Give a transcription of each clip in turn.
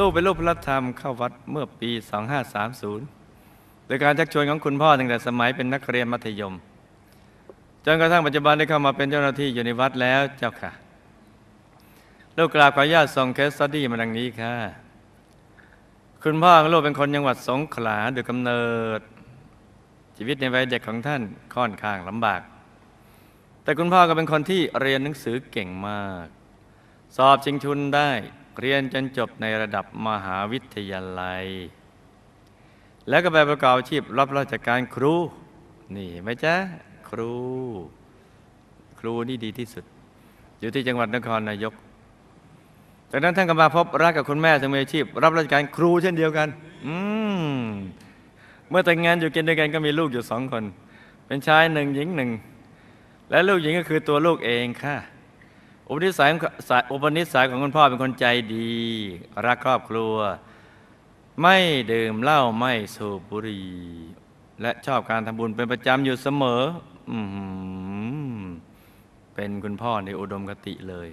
ลูกเป็นลูกพระธรรมเข้าวัดเมื่อปี 2530 โดยการชักชวนของคุณพ่อตั้งแต่สมัยเป็นนักเรียนมัธยม จนกระทั่งปัจจุบันได้เข้ามาเป็นเจ้าหน้าที่อยู่ในวัดแล้วเจ้าค่ะ ลูกกราบขออนุญาตส่งเคสสตดี้มาดังนี้ค่ะ คุณพ่อของลูกเป็นคนจังหวัดสงขลาโดยกำเนิด ชีวิตในวัยเด็กของท่านค่อนข้างลำบาก แต่คุณพ่อก็เป็นคนที่เรียนหนังสือเก่งมาก สอบชิงทุนได้ เรียนจนจบในระดับมหาวิทยาลัย แล้วก็ไปประกอบอาชีพรับราชการครู นี่ไหมจ๊ะครู ครูนี่ดีที่สุด อยู่ที่จังหวัดนครนายกจากนั้นท่านก็มาพบรักกับคุณแม่ซึ่งมีอาชีพ รับราชการครูเช่นเดียวกัน อืมเมื่อแต่งงานอยู่กินด้วยกันก็มีลูกอยู่สองคน เป็นชายหนึ่งหญิงหนึ่ง และลูกหญิงก็คือตัวลูกเองค่ะ อุปนิสัยของสายอุปนิสัยของคุณพ่อเป็นคนใจดี รักครอบครัว ไม่ดื่มเหล้าไม่สูบบุหรี่และชอบการทำบุญเป็นประจำอยู่เสมออเป็นคุณพ่อในอุดมคติเลย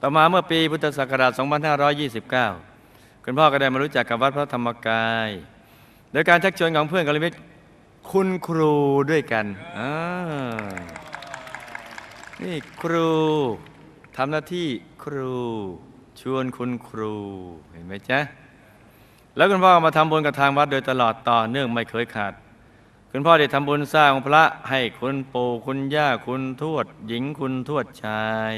ต่อมาเมื่อปีพุทธศักราช 2529 คุณพ่อก็ได้มารู้จักกับวัดพระธรรมกาย โดยการชักชวนของเพื่อนกัลยาณมิตรคุณครูด้วยกัน นี่ครู ทำหน้าที่ครูชวนคุณครูเห็นไหมจ๊ะแล้วคุณพ่อมาทำบุญกับทางวัดโดยตลอดต่อเนื่องไม่เคยขาด คุณพ่อได้ทำบุญสร้างพระให้คุณปู่คุณย่าคุณทวด หญิงคุณทวดชาย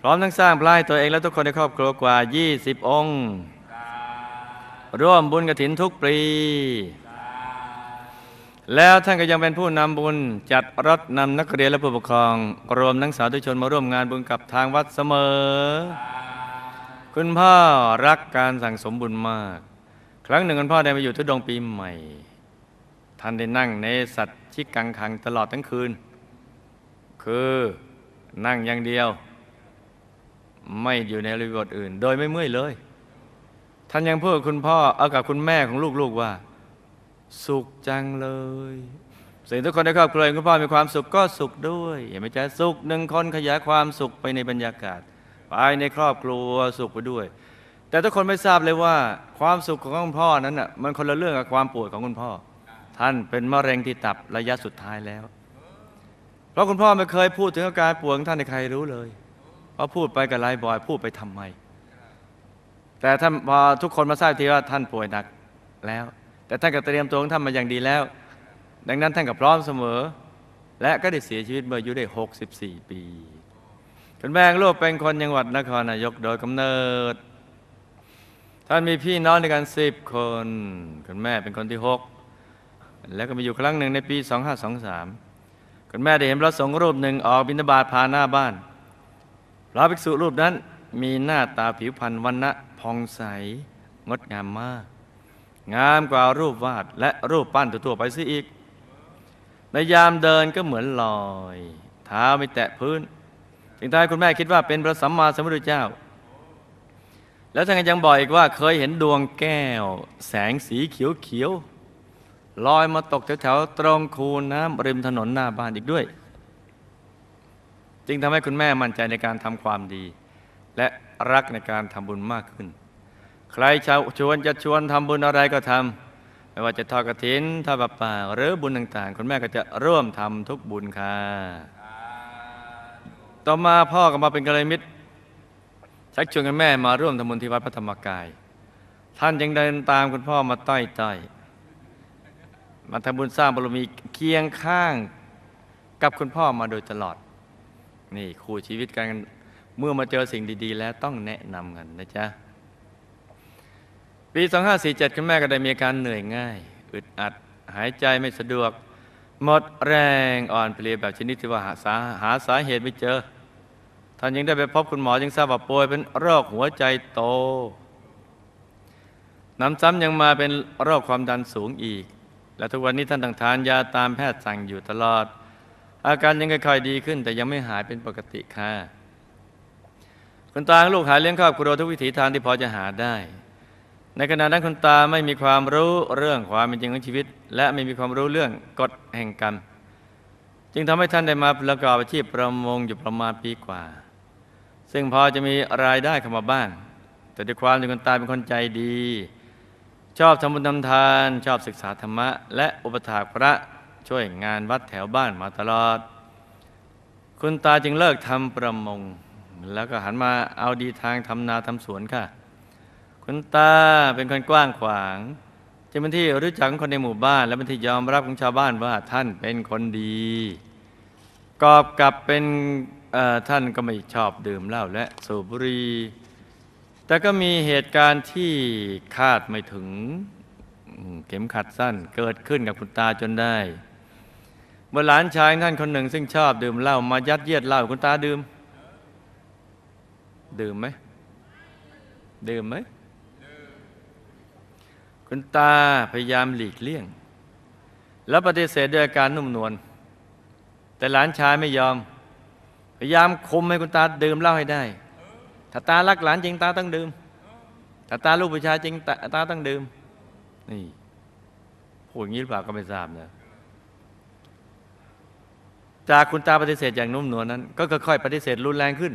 พร้อมทั้งสร้างพระให้ตัวเองและทุกคนในครอบครัวกว่า 20 องค์ ร่วมบุญกระถินทุกปี แล้วท่านก็ยังเป็นผู้นำบุญจัดรถนำนักเรียนและผู้ปกครอง รวมทั้งสาธุชนมาร่วมงานบุญกับทางวัดเสมอ คุณพ่อรักการสั่งสมบุญมาก ครั้งหนึ่งคุณพ่อได้มาอยู่ทุดงปีใหม่ ท่านได้นั่งในสัตว์ชิกังคังตลอดทั้งคืน คือนั่งอย่างเดียว ไม่อยู่ในอริบทอื่น โดยไม่เมื่อยเลย ท่านยังพูดกับคุณพ่อเอากับคุณแม่ของลูกๆว่า สุขจังเลย สิ่งทุกคนในครอบครัวคุณพ่อมีความสุขก็สุขด้วยเห็นไหมจ๊ะสุขหนึ่งคนขยายความสุขไปในบรรยากาศไปในครอบครัวสุขไปด้วย แต่ทุกคนไม่ทราบเลยว่า ความสุขของคุณพ่อนั้นน่ะมันคนละเรื่องกับความป่วยของคุณพ่อ ท่านเป็นมะเร็งที่ตับระยะสุดท้ายแล้ว เพราะคุณพ่อไม่เคยพูดถึงอาการป่วยของท่านให้ใครรู้เลยเพราะพูดไปกับไลฟ์บอยพูดไปทำไม แต่ท่านพอทุกคนมาทราบทีว่าท่านป่วยหนักแล้ว แต่ท่านก็เตรียมตัวของท่านมาอย่างดีแล้ว ดังนั้นท่านก็พร้อมเสมอ และก็ได้เสียชีวิตเมื่ออายุได้ 64 ปีคุณแม่งลูกเป็นคนจังหวัดนครนายกโดยกำเนิด ท่านมีพี่น้องด้วยกันสิบคนคุณแม่เป็นคนที่หกแล้วก็มีอยู่ครั้งหนึ่งในปี 2523คุณแม่ได้เห็นพระสงฆ์รูปหนึ่งออกบิณฑบาตผ่านหน้าบ้าน พระภิกษุรูปนั้นมีหน้าตาผิวพรรณวันณะผ่องใสงดงามมาก งามกว่ารูปวาดและรูปปั้นทั่วๆไปซิอีก ในยามเดินก็เหมือนลอย เท้าไม่แตะพื้นจึงทำให้คุณแม่คิดว่าเป็นพระสัมมาสัมพุทธเจ้า แล้วท่านยังบอกอีกว่าเคยเห็นดวงแก้ว แสงสีเขียวเขียวๆลอยมาตกแถวๆตรงคูน้ำริมถนนหน้าบ้านอีกด้วย จึงทำให้คุณแม่มั่นใจในการทำความดี และรักในการทำบุญมากขึ้น ใครชาวชวนจะชวนทำบุญอะไรก็ทำไม่ว่าจะทอดกระถินทอดปะป่า หรือบุญต่างๆ คุณแม่ก็จะร่วมทำทุกบุญค่ะ ต่อมาพ่อก็มาเป็นกัลยาณมิตรชักชวนกันแม่มาร่วมทำบุญที่วัดพระธรรมกาย ท่านยังเดินตามคุณพ่อมาต้อยต้อยมาทำบุญสร้างบารมีเคียงข้างกับคุณพ่อมาโดยตลอด นี่คู่ชีวิตกันเมื่อมาเจอสิ่งดี ๆ แล้วต้องแนะนำกันนะจ๊ะ ปี 2547 คุณแม่ก็ได้มีอาการเหนื่อยง่าย อึดอัด หายใจไม่สะดวก หมดแรงอ่อนเพลียแบบชนิดที่ว่าหาสาหาสาเหตุไม่เจอ ท่านยังได้ไปพบคุณหมอยังทราบว่าป่วยเป็นโรคหัวใจโต น้ำซ้ำยังมาเป็นโรคความดันสูงอีก และทุกวันนี้ท่านต้องทานยาตามแพทย์สั่งอยู่ตลอด อาการยังค่อยๆดีขึ้น แต่ยังไม่หายเป็นปกติค่ะคุณตาลูกหาเลี้ยงครอบครัวทุกวิถีทางที่พอจะหาได้ ในขณะนั้นคุณตาไม่มีความรู้เรื่องความเป็นจริงของชีวิต และไม่มีความรู้เรื่องกฎแห่งกรรม จึงทำให้ท่านได้มาประกอบอาชีพประมงอยู่ประมาณปีกว่า ซึ่งพอจะมีรายได้เข้ามาบ้าง แต่ด้วยความที่คุณตาเป็นคนใจดี ชอบทำบุญทำทาน ชอบศึกษาธรรมะ และอุปถากพระช่วยงานวัดแถวบ้านมาตลอด คุณตาจึงเลิกทำประมง แล้วก็หันมาเอาดีทางทำนาทำสวนค่ะ คุณตาเป็นคนกว้างขวางจึงเป็นที่รู้จักคนในหมู่บ้าน และเป็นที่ยอมรับของชาวบ้านว่าท่านเป็นคนดีกอบกับเป็นท่านก็ไม่ชอบดื่มเหล้าและสูบบุหรี่แต่ก็มีเหตุการณ์ที่คาดไม่ถึงเข็มขัดสั้นเกิดขึ้นกับคุณตาจนได้เมื่อหลานชายท่านคนหนึ่ง ซึ่งชอบดื่มเหล้ามายัดเยียดเหล้าให้คุณตาดื่ม ดื่มไหมดื่มไหม คุณตาพยายามหลีกเลี่ยง แล้วปฏิเสธด้วยอาการนุ่มนวลแต่หลานชายไม่ยอม พยายามคุมให้คุณตาดื่มเหล้าให้ได้ ถ้าตารักหลานจริงตาต้องดื่มถ้าตาลูกผู้ชายจริงตาตาต้องดื่มนี่พูดอย่างนี้หรือเปล่าก็ไม่ทราบนะจากคุณตาปฏิเสธอย่างนุ่มนวลนั้น ก็ค่อยๆปฏิเสธรุนแรงขึ้น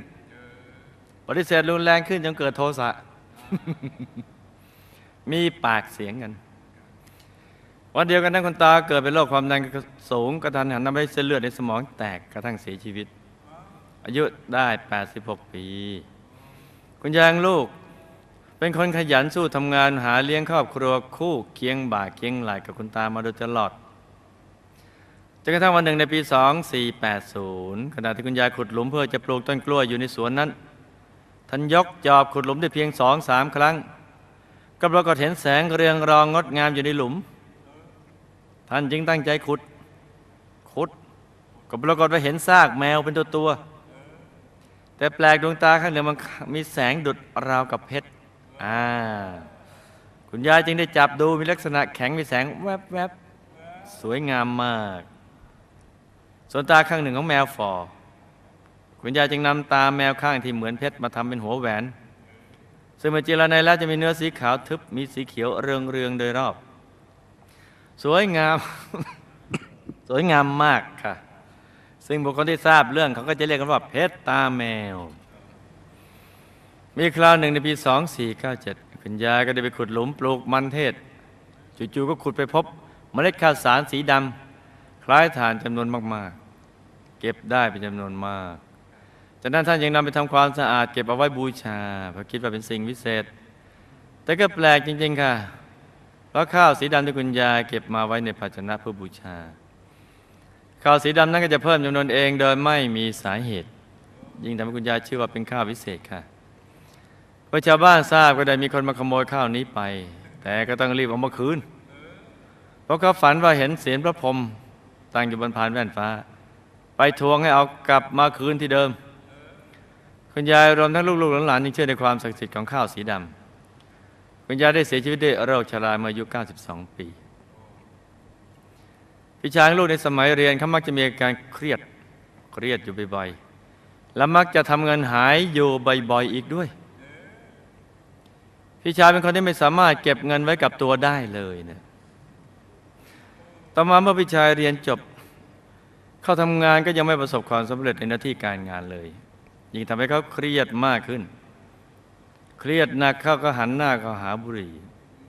ปฏิเสธรุนแรงขึ้นจนเกิดโทสะ มีปากเสียงกัน วันเดียวกันนั้นคุณตาเกิดเป็นโรคความดันสูงกระทันหันทำให้เส้นเลือดในสมองแตกกระทั่งเสียชีวิต อายุได้ 86 ปี คุณยายลูกเป็นคนขยันสู้ทำงานหาเลี้ยงครอบครัวคู่เคียงบ่าเคียงไหลกับคุณตามาโดยตลอดจนกระทั่งวันหนึ่งในปี 2480 ขณะที่คุณยายขุดหลุมเพื่อจะปลูกต้นกล้วยอยู่ในสวนนั้นท่านยกจอบขุดหลุมได้เพียงสองสามครั้ง ก็ปรากฏเห็นแสงเรืองรองงดงามอยู่ในหลุม ท่านจึงตั้งใจขุด ขุด ก็ปรากฏว่าเห็นซากแมวเป็นตัวตัว แต่แปลกดวงตาข้างหนึ่งมันมีแสงดุดราวกับเพชร อ่า คุณยายจึงได้จับดูมีลักษณะแข็งมีแสงแวบๆสวยงามมาก ส่วนตาข้างหนึ่งของแมวฟอ คุณยายจึงนำตาแมวข้างที่เหมือนเพชรมาทำเป็นหัวแหวน ซึ่งเมื่อจิรนัยแล้วจะมีเนื้อสีขาวทึบมีสีเขียวเรืองเรืองโดยรอบ สวยงาม สวยงามมากค่ะ ซึ่งบุคคลที่ทราบเรื่องเขาก็จะเรียกกันว่าเพชรตาแมว มีคราวหนึ่งในปี 2497 คุณยายก็ได้ไปขุดหลุมปลูกมันเทศ จู่ๆก็ขุดไปพบเมล็ดข้าวสารสีดำคล้ายฐานจำนวนมากๆ เก็บได้เป็นจำนวนมาก จากนั้นท่านยังนำไปทำความสะอาดเก็บเอาไว้บูชาเพราะคิดว่าเป็นสิ่งวิเศษ แต่ก็แปลกจริง ๆ ค่ะ เพราะข้าวสีดำที่คุณยายเก็บมาไว้ในภาชนะเพื่อบูชา ข้าวสีดำนั้นก็จะเพิ่มจำนวนเองโดยไม่มีสาเหตุ ยิ่งทำให้คุณยายเชื่อว่าเป็นข้าววิเศษค่ะพอชาวบ้านทราบก็ได้มีคนมาขโมยข้าวนี้ไป แต่ก็ต้องรีบเอามาคืน เพราะเขาฝันว่าเห็นเสียงพระพรหมตั้งอยู่บนพานแว่นฟ้า ไปทวงให้เอากลับมาคืนที่เดิม คุณยายรวมทั้งลูกๆหลานๆยังเชื่อในความศักดิ์สิทธิ์ของข้าวสีดำคุณยายได้เสียชีวิตด้วยโรคชราเมื่ออายุ 92 ปี พี่ชายลูกในสมัยเรียนเขามักจะมีอาการเครียดเครียดอยู่บ่อยๆและมักจะทำเงินหายอยู่บ่อยๆอีกด้วย พี่ชายเป็นคนที่ไม่สามารถเก็บเงินไว้กับตัวได้เลยนะต่อมาเมื่อพี่ชายเรียนจบ เข้าทำงานก็ยังไม่ประสบความสำเร็จในหน้าที่การงานเลย ยิ่งทำให้เขาเครียดมากขึ้น เครียดหนักเขาก็หันหน้าเข้าหาบุหรี่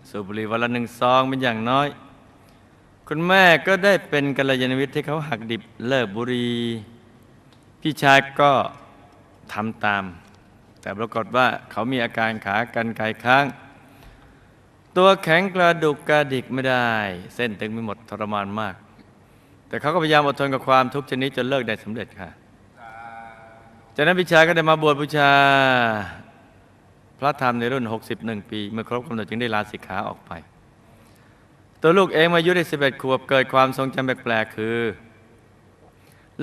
สูบบุหรี่วันละหนึ่งซองเป็นอย่างน้อย คุณแม่ก็ได้เป็นกัลยาณมิตรที่เขาหักดิบเลิกบุหรี่พี่ชายก็ทำตาม แต่ปรากฏว่าเขามีอาการขากันไกค้าง ตัวแข็งกระดุกกระดิกไม่ได้ เส้นตึงไม่หมดทรมานมาก แต่เขาก็พยายามอดทนกับความทุกข์ชนิดจนเลิกได้สำเร็จค่ะ จากนั้นพี่ชายก็ได้มาบวชบูชา พระธรรมในรุ่น 61 ปี เมื่อครบกำหนดจึงได้ลาสิกขาออกไป ตัวลูกเองมาอยุได้ 11 ขวบเกิดความทรงจำแปลกๆคือ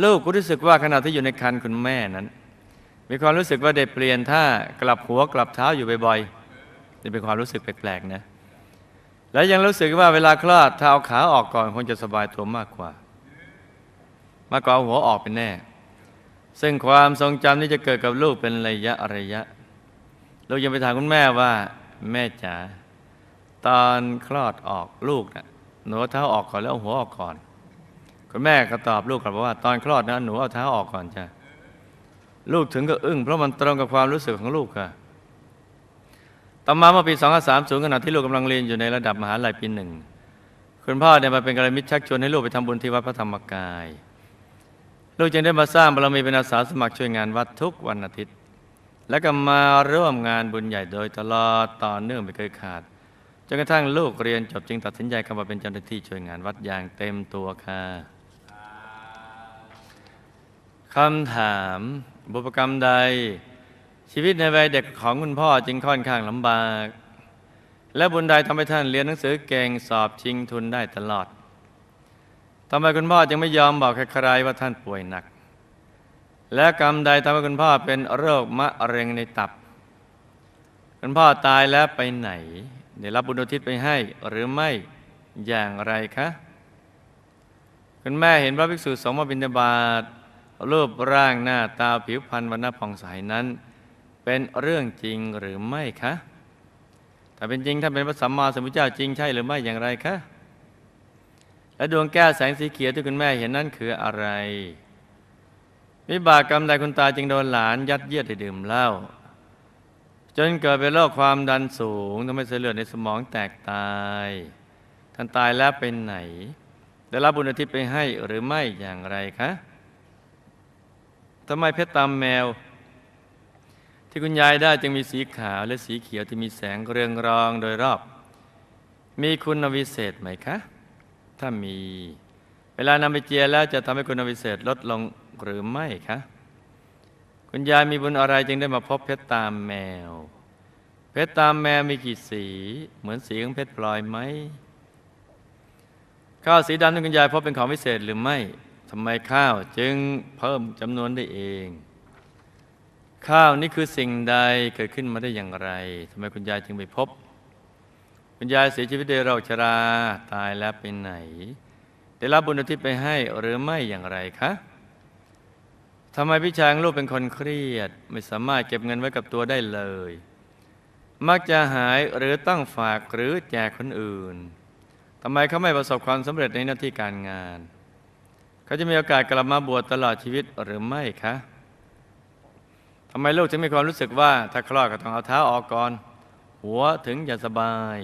ลูกก็รู้สึกว่าขณะที่อยู่ในครรภ์คุณแม่นั้น มีความรู้สึกว่าได้เปลี่ยนท่ากลับหัวกลับเท้าอยู่บ่อยๆนี่เป็นความรู้สึกแปลกๆนะและยังรู้สึกว่าเวลาคลอดถ้าเอาขาออกก่อนคงจะสบายตัวมากกว่า มากกว่าเอาหัวออกเป็นแน่ ซึ่งความทรงจำนี้จะเกิดกับลูกเป็นระยะระยะ ลูกยังไปถามคุณแม่ว่า แม่จ๋าตอนคลอดออกลูกนะหนูเอาเท้าออกก่อนแล้วเอาหัวออกก่อน คุณแม่ก็ตอบลูกกลับว่า ตอนคลอดนะหนูเอาเท้าออกก่อนจ้ะลูกถึงก็อึ้งเพราะมันตรงกับความรู้สึกของลูกค่ะต่อมาเมื่อปี2530ขณะที่ลูกกำลังเรียนอยู่ในระดับมหาลัยปีหนึ่งคุณพ่อเนี่ยมาเป็นกระมิตรชักชวนให้ลูกไปทำบุญที่วัดพระธรรมกาย ลูกจึงได้มาสร้างบารมีเป็นอาสาสมัครช่วยงานวัดทุกวันอาทิตย์ และก็มาร่วมงานบุญใหญ่โดยตลอดต่อเนื่องไม่เคยขาดจนกระทั่งลูกเรียนจบจึงตัดสินใจเข้ามาเป็นเจ้าหน้าที่ช่วยงานวัดอย่างเต็มตัวค่ะคำถามบุพกรรมใด ชีวิตในวัยเด็กของคุณพ่อจึงค่อนข้างลำบาก และบุญใดทำให้ท่านเรียนหนังสือเก่งสอบชิงทุนได้ตลอด ทำไมคุณพ่อจึงไม่ยอมบอกใครๆว่าท่านป่วยหนัก และกรรมใดทำให้คุณพ่อเป็นโรคมะเร็งในตับ คุณพ่อตายแล้วไปไหน ได้รับบุญอุทิศไปให้หรือไม่อย่างไรคะคุณแม่เห็นพระภิกษุสงฆ์มาบิณฑบาตรูปร่างหน้าตาผิวพรรณวันณผ่องใสนั้น เป็นเรื่องจริงหรือไม่คะถ้าเป็นจริงท่านเป็นพระสัมมาสัมพุทธเจ้าจริงใช่หรือไม่อย่างไรคะ และดวงแก้วแสงสีเขียวที่คุณแม่เห็นนั้นคืออะไร วิบากกรรมใดคุณตาจึงโดนหลานยัดเยียดให้ดื่มเหล้าจนเกิดเป็นโรคความดันสูงทำให้เส้นเลือดในสมองแตกตาย ท่านตายแล้วเป็นไหน ได้รับบุญอาทิตย์ไปให้หรือไม่อย่างไรคะทำไมเพชรตามแมว ที่คุณยายได้จึงมีสีขาวและสีเขียวที่มีแสงเรืองรองโดยรอบ มีคุณวิเศษไหมคะ ถ้ามี เวลานำไปเจียแล้วจะทำให้คุณวิเศษลดลงหรือไม่คะ คุณยายมีบุญอะไรจึงได้มาพบเพชรตามแมว เพชรตามแมวมีกี่สี เหมือนสีของเพชรพลอยไหมข้าวสีดำที่คุณยายพบเป็นของวิเศษหรือไม่ทำไมข้าวจึงเพิ่มจำนวนได้เอง ข้าวนี่คือสิ่งใดเกิดขึ้นมาได้อย่างไรทำไมคุณยายจึงไปพบ คุณยายเสียชีวิตด้วยโรคชราตายแล้วไปไหน ได้รับบุญอุทิศไปให้หรือไม่อย่างไรคะทำไมพี่ชายของลูกเป็นคนเครียด ไม่สามารถเก็บเงินไว้กับตัวได้เลย มักจะหายหรือต้องฝากหรือแจกคนอื่นทำไมเขาไม่ประสบความสำเร็จในหน้าที่การงาน เขาจะมีโอกาสกลับมาบวชตลอดชีวิตหรือไม่คะทำไมลูกถึงมีความรู้สึกว่า ถ้าคลอดก็ต้องเอาเท้าออกก่อน หัวถึงจะสบาย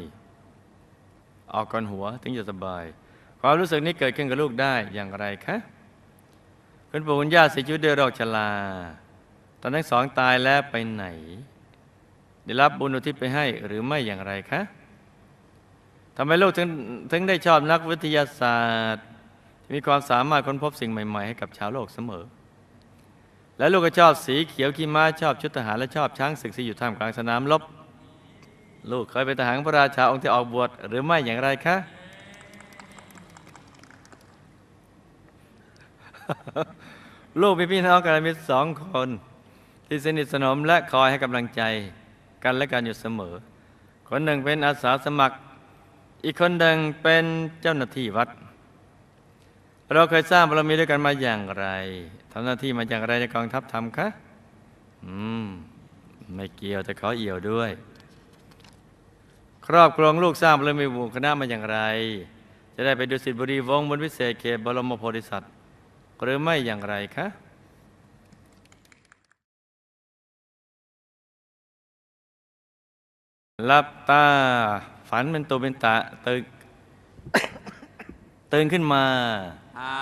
ออกก่อนหัวถึงจะสบาย ความรู้สึกนี้เกิดขึ้นกับลูกได้อย่างไรคะคุณปู่คุณย่าเสียชีวิตด้วยโรคชรา ตอนทั้งสองตายแล้วไปไหน ได้รับบุญอุทิศไปให้หรือไม่อย่างไรคะทำไมลูกถึงถึงได้ชอบนักวิทยาศาสตร์ มีความสามารถค้นพบสิ่งใหม่ ๆ ให้กับชาวโลกเสมอ และลูกก็ชอบสีเขียวขี้ม้าชอบชุดทหารและชอบช้างศึกที่อยู่ท่ามกลางสนามรบ ลูกเคยเป็นทหารพระราชาองค์ที่ออกบวชหรือไม่อย่างไรคะลูกมีพี่น้องกันมิตรสองคน ที่สนิทสนมและคอยให้กำลังใจกันและกันอยู่เสมอ คนหนึ่งเป็นอาสาสมัคร อีกคนหนึ่งเป็นเจ้าหน้าที่วัด เราเคยสร้างบารมีด้วยกันมาอย่างไรทำหน้าที่มาอย่างไรในกองทัพธรรมคะ อืม ไม่เกี่ยวแต่ขอเอี่ยวด้วย ครอบครองลูกสร้างบารมีหมู่คณะมาอย่างไร จะได้ไปดูสิทธิบุรีวงศ์บนวิเศษเขตบรมโพธิสัตว์หรือไม่อย่างไรคะหลับตาฝันเป็นตัวเป็นตาตื่นตื่นขึ้นมาหา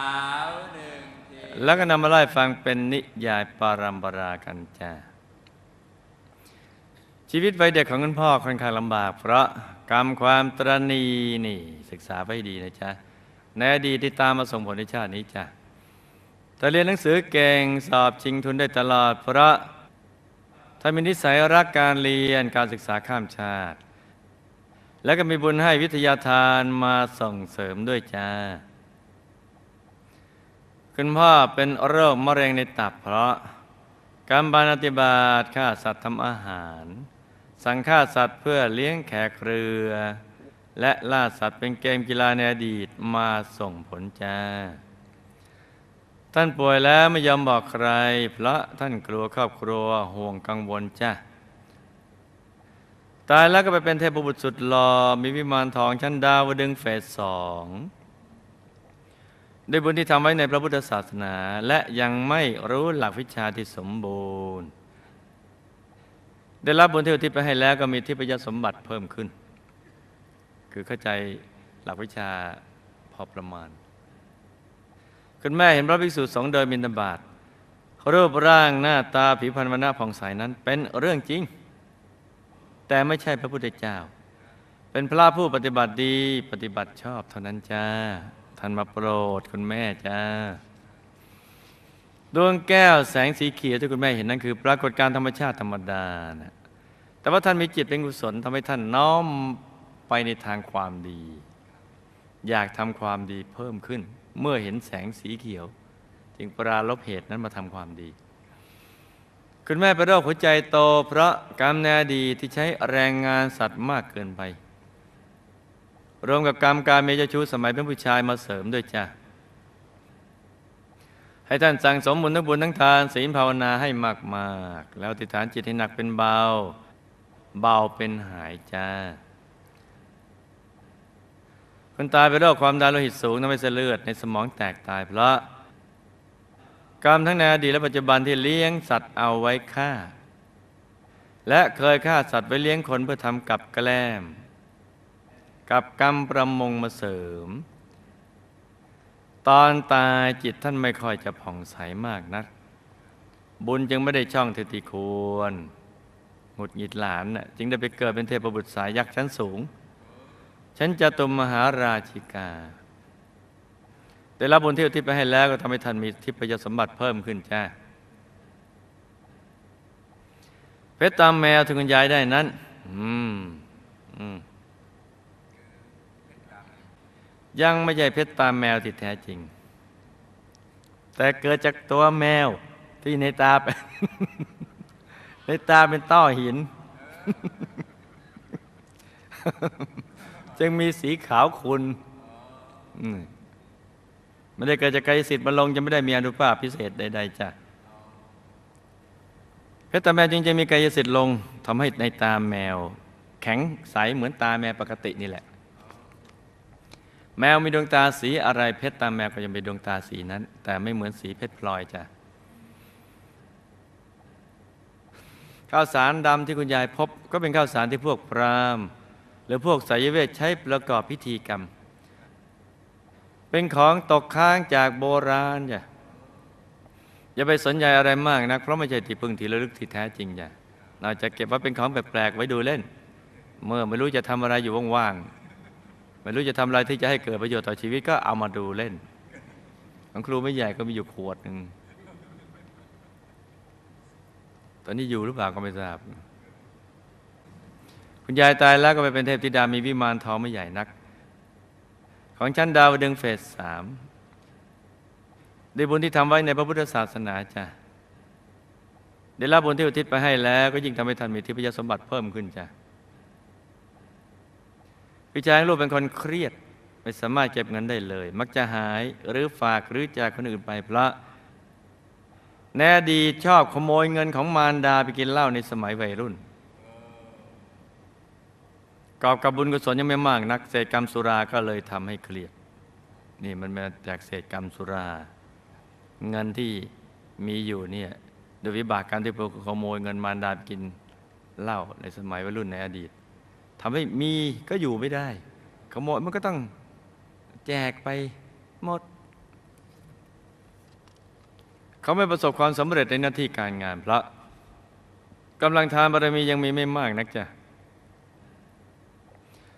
วหนึ่งทีแล้วก็นำมาไล่ฟังเป็นนิยายปารัมปรากันจ้า ชีวิตวัยเด็กของคุณพ่อค่อนข้างลำบาก เพราะกรรมความตรณีนี่ศึกษาไว้ให้ดีนะจ๊ะในอดีตที่ตามมาส่งผลในชาตินี้จ้ะแต่เรียนหนังสือเก่งสอบชิงทุนได้ตลอด เพราะถ้ามีนิสัยรักการเรียนการศึกษาข้ามชาติ แล้วก็มีบุญให้วิทยาทานมาส่งเสริมด้วยจ้าคุณพ่อเป็นโรคมะเร็งในตับเพราะกรรมบานอติบาตฆ่าสัตว์ทำอาหาร สั่งฆ่าสัตว์เพื่อเลี้ยงแขกเรือ และล่าสัตว์เป็นเกมกีฬาในอดีตมาส่งผลจ้า ท่านป่วยแล้วไม่ยอมบอกใคร เพราะท่านกลัวครอบครัวห่วงกังวลจ้าตายแล้วก็ไปเป็นเทพบุตรสุดหล่อมีวิมานทองชั้นดาวดึงเฟสสองด้วยบุญที่ทำไว้ในพระพุทธศาสนา และยังไม่รู้หลักวิชาที่สมบูรณ์ ได้รับบุญที่อุทิศไปให้แล้วก็มีทิพยสมบัติเพิ่มขึ้น คือเข้าใจหลักวิชาพอประมาณ คุณแม่เห็นพระภิกษุสงฆ์เดินบิณฑบาตรูปร่างหน้าตาผิวพรรณวันณะผ่องใสนั้นเป็นเรื่องจริง แต่ไม่ใช่พระพุทธเจ้า เป็นพระผู้ปฏิบัติดีปฏิบัติชอบเท่านั้นจ้าท่านมาโปรดคุณแม่จ้า ดวงแก้วแสงสีเขียวที่คุณแม่เห็นนั่นคือ ปรากฏการธรรมชาติธรรมดานะแต่ว่าท่านมีจิตเป็นกุศลทำให้ท่านน้อมไปในทางความดี อยากทำความดีเพิ่มขึ้น เมื่อเห็นแสงสีเขียว จึงปราลบเหตุนั้นมาทำความดี คุณแม่เป็นโรคหัวใจโต เพราะกรรมในอดีที่ใช้แรงงานสัตว์มากเกินไป รวมกับกรรมการเมเจาชู้สมัยเป็นผู้ชายมาเสริมด้วยจ้ะ ให้ท่านสั่งสมบุญทั้งบุญทั้งทานศีลภาวนาให้มากๆแล้วติฐานจิตให้หนักเป็นเบา เบาเป็นหายจ้าคนตายเป็นโรคความดันโลหิตสูงทำให้เส้นเลือดในสมองแตกตายเพราะกรรมทั้งในอดีตและปัจจุบันที่เลี้ยงสัตว์เอาไว้ฆ่า และเคยฆ่าสัตว์ไว้เลี้ยงคนเพื่อทำกับแกล้ม กับกรรมประมงมาเสริม ตอนตายจิตท่านไม่ค่อยจะผ่องใสมากนัก บุญจึงไม่ได้ช่องเทติควรหงุดหงิดหลานน่ะจึงได้ไปเกิดเป็นเทพบุตรสายยักษ์ชั้นสูงฉันจะตุมมหาราชิกาได้รับบุญที่อุทิศไปให้แล้วก็ทำให้ท่านมีทิพยสมบัติเพิ่มขึ้นจ้าเพชรตามแมวที่คุณยายได้นั้น อืมอืม ยังไม่ใช่เพชรตาแมวที่แท้จริง แต่เกิดจากตัวแมวที่ในตาเป็นในตาเป็นต้อหิน จึงมีสีขาวขุนไม่ได้เกิดจากกายสิทธิ์บรรลงจะไม่ได้มีอนุภาพพิเศษใดๆจ้ะเพชรตาแมวจึงจะมีกายสิทธิ์ลงทำให้ในตาแมว แข็งใสเหมือนตาแมวปกตินี่แหละ แมวมีดวงตาสีอะไรเพชรตาแมวก็ยังเป็นดวงตาสีนั้น แต่ไม่เหมือนสีเพชรพลอยจ้ะข้าวสารดำที่คุณยายพบ ก็เป็นข้าวสารที่พวกพราหมณ์ หรือพวกสายเวทใช้ประกอบพิธีกรรม เป็นของตกค้างจากโบราณจ้ะอย่าไปสนใจอะไรมากนักเพราะไม่ใช่ที่พึ่งที่ระลึกที่แท้จริงจ้ะเราจะเก็บไว้เป็นของแปลกๆไว้ดูเล่น เมื่อไม่รู้จะทำอะไรอยู่ว่างๆ ไม่รู้จะทำอะไรที่จะให้เกิดประโยชน์ต่อชีวิตก็เอามาดูเล่น ของครูไม่ใหญ่ก็มีอยู่ขวดหนึ่งตอนนี้อยู่หรือเปล่าก็ไม่ทราบ คุณยายตายแล้วก็ไปเป็นเทพธิดามีวิมานทองไม่ใหญ่นัก ของชั้นดาวดึงเฟสสามได้บุญที่ทำไว้ในพระพุทธศาสนาจ้ะได้รับบุญที่อุทิศไปให้แล้ว ก็ยิ่งทำให้ท่านมีทิพยสมบัติเพิ่มขึ้นจ้ะ พี่ชายลูกเป็นคนเครียด ไม่สามารถเก็บเงินได้เลย มักจะหายหรือฝากหรือจากคนอื่นไปเพราะในอดีชอบขโมยเงินของมารดาไปกินเหล้าในสมัยวัยรุ่นกอบกับบุญกุศลยังไม่มากนักเศษกรรมสุราก็เลยทำให้เครียด นี่มันมาจากเศษกรรมสุรา เงินที่มีอยู่เนี่ยโดยวิบากการที่พวกขโมยเงินมารดาไปกินเหล้าในสมัยวัยรุ่นในอดีต ทำให้มีก็อยู่ไม่ได้ ขโมยมันก็ต้องแจกไปหมด เขาไม่ประสบความสำเร็จในหน้าที่การงานเพราะกำลังทานบารมียังมีไม่มากนักจ้ะ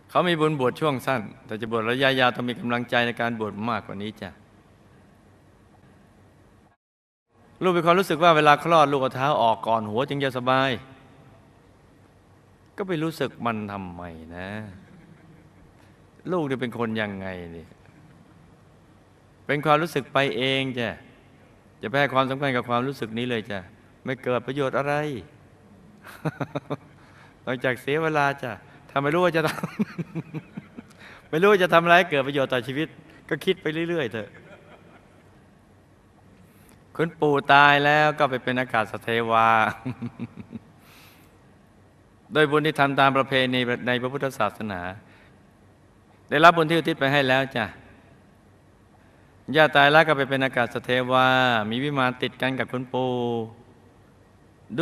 เขามีบุญบวชช่วงสั้น แต่จะบวชระยะยาวต้องมีกำลังใจในการบวชมากกว่านี้จ้ะลูกมีความรู้สึกว่าเวลาคลอดลูกเอาเท้าออกก่อนหัวจึงจะสบาย ก็ไปรู้สึกมันทำไมนะ ลูกจะเป็นคนยังไงนี่เป็นความรู้สึกไปเองจ้ะจะไปให้ความสำคัญกับความรู้สึกนี้เลยจ้ะไม่เกิดประโยชน์อะไรนอกจากเสียเวลาจ้ะถ้าไม่รู้ว่าจะทำไม่รู้ว่าจะทำอะไรเกิดประโยชน์ต่อชีวิต ก็คิดไปเรื่อยๆเถอะคุณปู่ตายแล้วก็ไปเป็นอากาศสเทวา โดยบุญที่ทำตามประเพณีในพระพุทธศาสนา ได้รับบุญที่อุทิศไปให้แล้วจ้ะย่าตายแล้วก็ไปเป็นอากาศสเทวา มีวิมานติดกันกับคุณปู่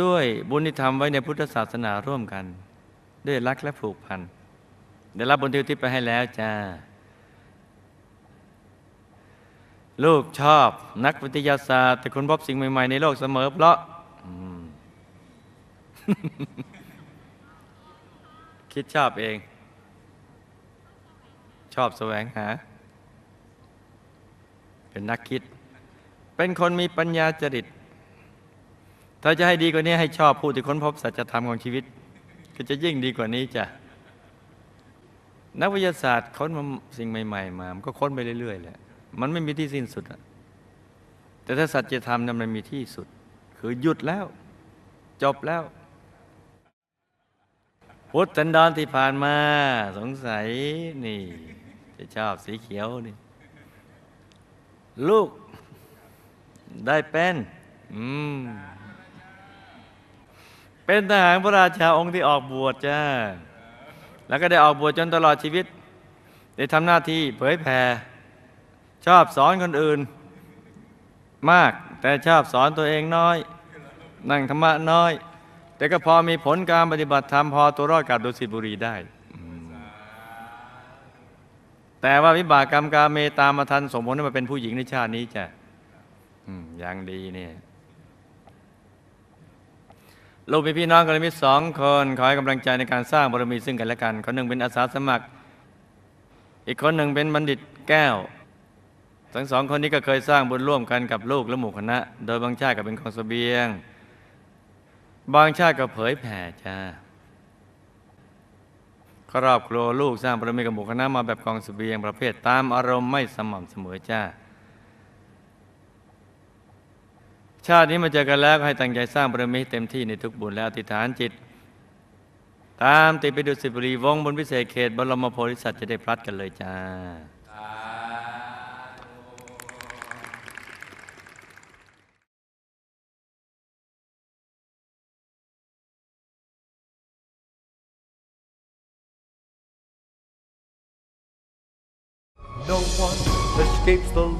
ด้วยบุญที่ทำไว้ในพุทธศาสนาร่วมกัน ด้วยรักและผูกพันได้รับบุญที่อุทิศไปให้แล้วจ้าลูกชอบนักวิทยาศาสตร์ แต่คุณพบสิ่งใหม่ ๆ ในโลกเสมอเพราะ คิดชอบเอง ชอบแสวงหา เป็นนักคิด เป็นคนมีปัญญาจริต ถ้าจะให้ดีกว่านี้ให้ชอบผู้ที่ค้นพบสัจธรรมของชีวิต ก็จะยิ่งดีกว่านี้จ้ะนักวิทยาศาสตร์ค้นมาสิ่งใหม่ ๆ มา มันก็ค้นไปเรื่อยๆแหละ มันไม่มีที่สิ้นสุดอะแต่ถ้าสัจธรรมนั้นมันมีที่สุด คือหยุดแล้ว จบแล้ว พุทธันดรที่ผ่านมา สงสัยนี่ จะชอบสีเขียวนี่ ลูกได้เป็นอืมเป็นทหารพระราชาองค์ที่ออกบวชจ้า แล้วก็ได้ออกบวชจนตลอดชีวิต ได้ทำหน้าที่เผยแผ่ ชอบสอนคนอื่น มากแต่ชอบสอนตัวเองน้อย นั่งธรรมะน้อย แต่ก็พอมีผลการปฏิบัติธรรมพอตัวรอดกับดุสิตบุรีได้ แต่ว่าวิบากกรรมกาเมตามมาทันสมผลให้มาเป็นผู้หญิงในชาตินี้จ้ะอย่างดีเนี่ยลูกมีพี่น้องกันมีสองคนขอให้กำลังใจในการสร้างบารมีซึ่งกันและกันคนหนึ่งเป็นอาสาสมัคร อีกคนหนึ่งเป็นบัณฑิตแก้ว ทั้งสองคนนี้ก็เคยสร้างบุญร่วมกันกับลูกและหมู่คณะ โดยบางชาติก็เป็นของเสบียง บางชาติก็เผยแผ่จ้าครอบครัวลูกสร้างบารมีกับหมู่คณะมาแบบกองเสบียงประเภทตามอารมณ์ไม่สม่ำเสมอจ้า ชาตินี้มาเจอกันแล้วให้ตั้งใจสร้างบารมีเต็มที่ในทุกบุญและอธิษฐานจิต ตามติดไปดูสิบรีวงบนพิเศษเขตบรมโพธิสัตว์จะได้พลัดกันเลยจ้า